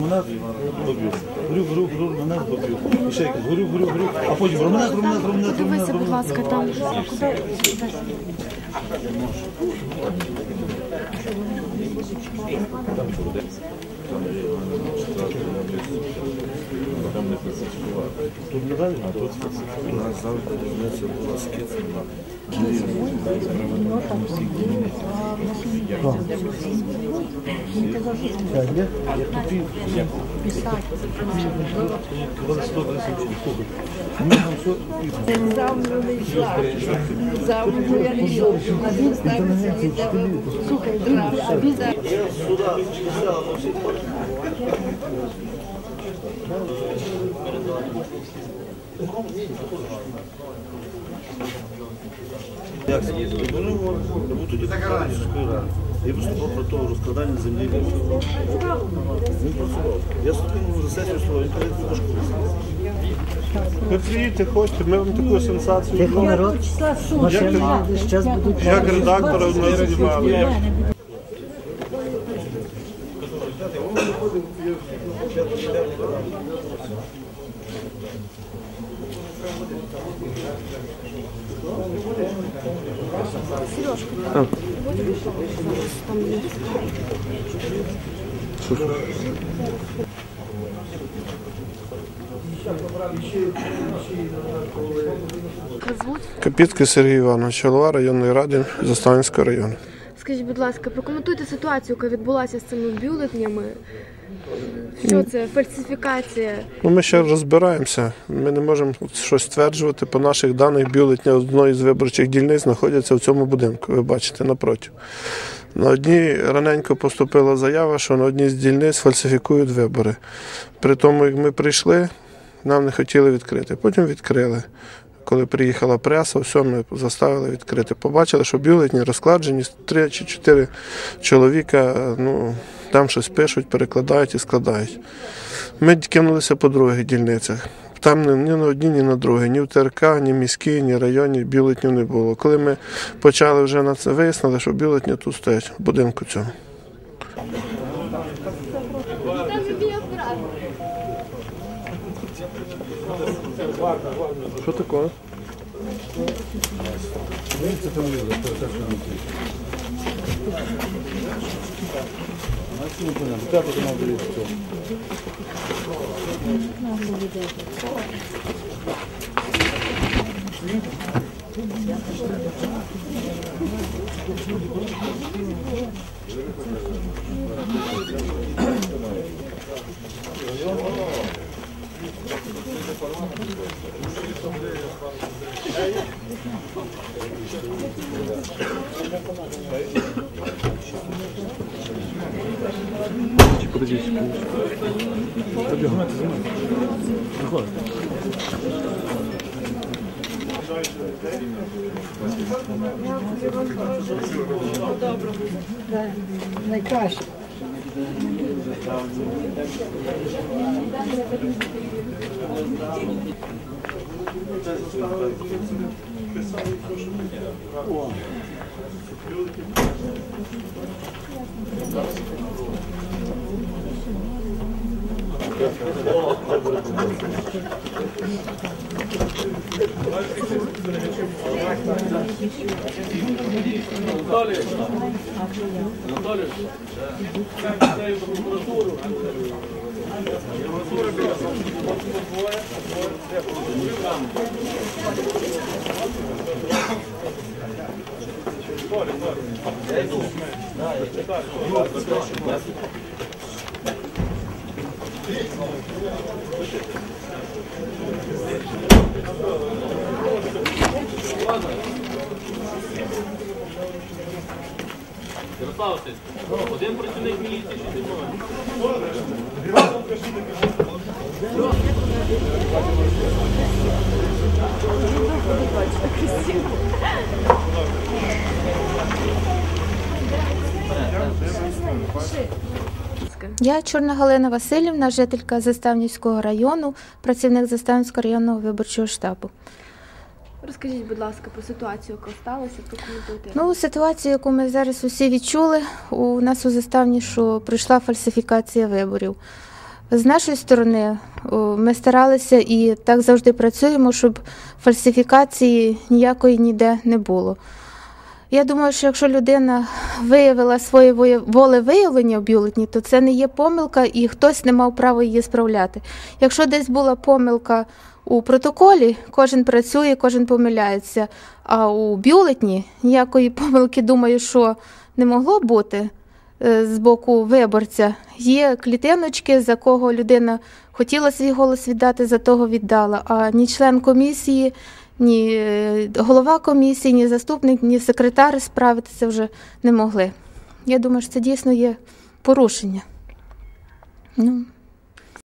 Мене поб'ють. Грю, грю, грю, мене поб'ють. І ще якось грю, грю, грю. А потім ромнет, ромнет, ромнет, ромнет, Дивися, будь ромнет. ласка, там. А куди? Тут не тут У нас завжди різниця була скидка. Так, є? Я тупі. Коли 130 слухай. Мені там все і Завтра не йшла. Завтра я. А він ставиться від тебе. Слухай, а він Як це? Я був тоді депутатом сільської ради. Я виступав про того розкладання землі. Він працював. Я ступив за сесію свою, він каже, «Ти школу. Ви приїдьте, хочете, ми вам таку сенсацію зробимо. числа. Як редактора в нас знімали. Як звуть? Капітки Сергій Іванович, голова районної ради Заставинського району. Скажіть, будь ласка, прокоментуйте ситуацію, яка відбулася з цими бюлетнями. Що це? Фальсифікація? Ну, ми ще розбираємося. Ми не можемо щось стверджувати. По наших даних бюлетня одної з виборчих дільниць знаходяться в цьому будинку. Ви бачите напроти. На одній раненько поступила заява, що на одній з дільниць фальсифікують вибори. При тому, як ми прийшли, нам не хотіли відкрити. Потім відкрили. Коли приїхала преса, все ми заставили відкрити. Побачили, що бюлетні розкладені, три чи чотири чоловіка ну, там щось пишуть, перекладають і складають. Ми кинулися по других дільницях. Там ні, на одній, ні на другій, ні в ТРК, ні міській, ні районні бюлетнів не було. Коли ми почали вже на це вияснили, що бюлетні тут стоять в будинку Что такое? Видите, там лиза, что так внутри. Ну, понятно, как это надо лезть? Thank you. ci powiedzieć pół. To biorę, to Najkraще. Wow. цьому. Що Таке? Найкраще. Ярослав Васильович, один працівник міліції чи двоє? Я Чорна Галина Васильівна, жителька Заставнівського району, працівник Заставнівського районного виборчого штабу. Розкажіть, будь ласка, про ситуацію, яка сталася, прокоментуйте. Ну, ситуацію, яку ми зараз усі відчули, у нас у Заставні, що прийшла фальсифікація виборів. З нашої сторони ми старалися і так завжди працюємо, щоб фальсифікації ніякої ніде не було. Я думаю, що якщо людина виявила своє воє- волевиявлення в бюлетні, то це не є помилка і хтось не мав права її справляти. Якщо десь була помилка у протоколі, кожен працює, кожен помиляється. А у бюлетні ніякої помилки, думаю, що не могло бути е, з боку виборця. Є клітиночки, за кого людина хотіла свій голос віддати, за того віддала. А ні член комісії, ні е, голова комісії, ні заступник, ні секретар справитися вже не могли. Я думаю, що це дійсно є порушення. Ну,